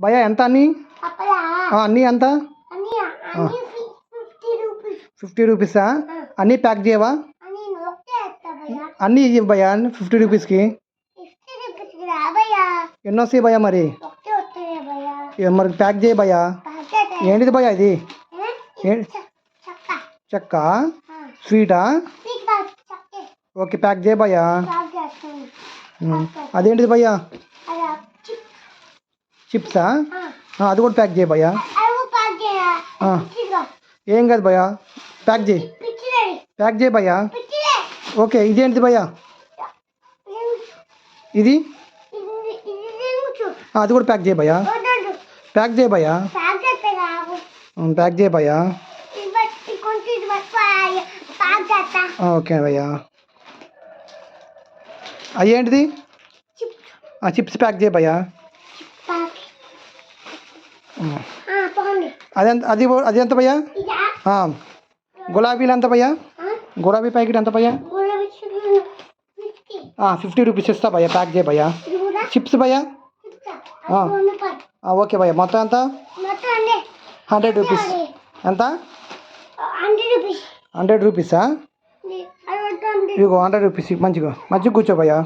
భయ్యా ఎంత అన్నీ? అన్నీ ఎంత? Fifty rupees. అన్నీ ప్యాక్ చేయవా? అన్నీ ఇవ్వు భయ్యా. ఫిఫ్టీ రూపీస్కి. ఎన్ని వస్తాయి భయ్యా మరి? మరి ప్యాక్ చేయి ప్యాకెట్ ఏంటిది భయ్యా ఇది? చక్క. స్వీటా? ఓకే ప్యాక్ చేయి ఉమ్. అదేంటిది భయ్యా? చిప్సా? అది కూడా ప్యాక్ చేయ భయ్యా. ఏం కాదు భయ్యా. ప్యాక్ చేయి. ప్యాక్ చేయ భయ్యా. ఓకే ఇదేంటిది భయ్యా? ఇది? అది కూడా ప్యాక్ చేయ భయ్యా. ప్యాక్ చేయ భయ్యా. ప్యాక్ చేయ భయ్యా. ఓకే భయ్యా. అయ్యేంటిది ఏంటిది? చిప్స్ ప్యాక్ చేయ భయ్యా. అది ఎంత అది అది ఎంత భయ్యా గులాబీలు ఎంత భయ్యా? గులాబీ ప్యాకెట్ ఎంత భయ్యా ఫిఫ్టీ. రూపీస్ ఇస్తా భయ్యా ప్యాక్ చేయి భయ్యా చిప్స్ భయ్యా ఓకే భయ్యా మొత్తం ఎంత? Hundred rupees. ఎంత? Hundred rupees. ఇదిగో హండ్రెడ్ రూపీస్. మంచిగా మంచిగా కూర్చో భయ్యా